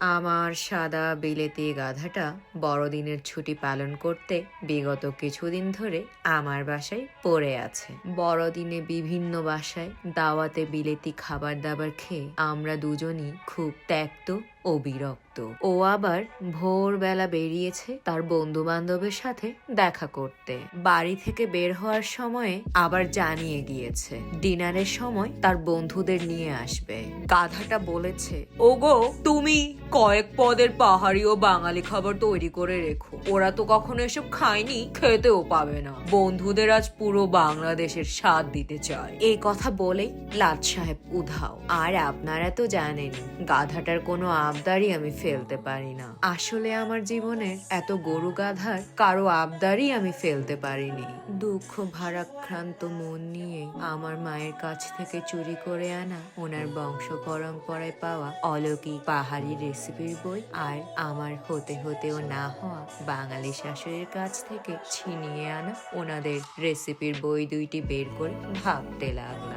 আমার সাদা বিলেতি গাধাটা বড়দিনের ছুটি পালন করতে বিগত কিছুদিন ধরে আমার বাসায় পড়ে আছে। বড়দিনে বিভিন্ন বাসায় দাওয়াতে বিলেতি খাবার দাবার খেয়ে আমরা দুজনই খুব ত্যক্ত ও ও আবার ভোরবেলা বেরিয়েছে তার বন্ধু বান্ধবের সাথে দেখা করতে। বাড়ি থেকে বের হওয়ার সময়ে আবার জানিয়ে গিয়েছে, ডিনারের সময় তার বন্ধুদের নিয়ে আসবে। গাধাটা বলেছে, ওগো, তুমি কয়েক পদের পাহাড়ি ও বাঙালি খাবার তৈরি করে রেখো। ওরা তো কখনো এসব খায়নি, খেতেও পাবে না। বন্ধুদের আজ পুরো বাংলাদেশের স্বাদ দিতে চায়। এই কথা বলেই লাট সাহেব উধাও। আর আপনারা তো জানেন গাধাটার কোনো আবদারই আমি ফেলতে পারি না। আসলে আমার জীবনের এত গরু গাধার কারও আবদারই আমি ফেলতে পারিনি। দুঃখ, ভারাক্রান্ত মন নিয়ে আমার মায়ের কাছ থেকে চুরি করে আনা, ওনার বংশ পরম্পরায় পাওয়া অলৌকিক পাহাড়ি রেসিপির বই আর আমার হতে হতেও না হওয়া বাঙালি শাশুড়ির কাছ থেকে ছিনিয়ে আনা ওনাদের রেসিপির বই দুইটি বের করে ভাবতে লাগলাম।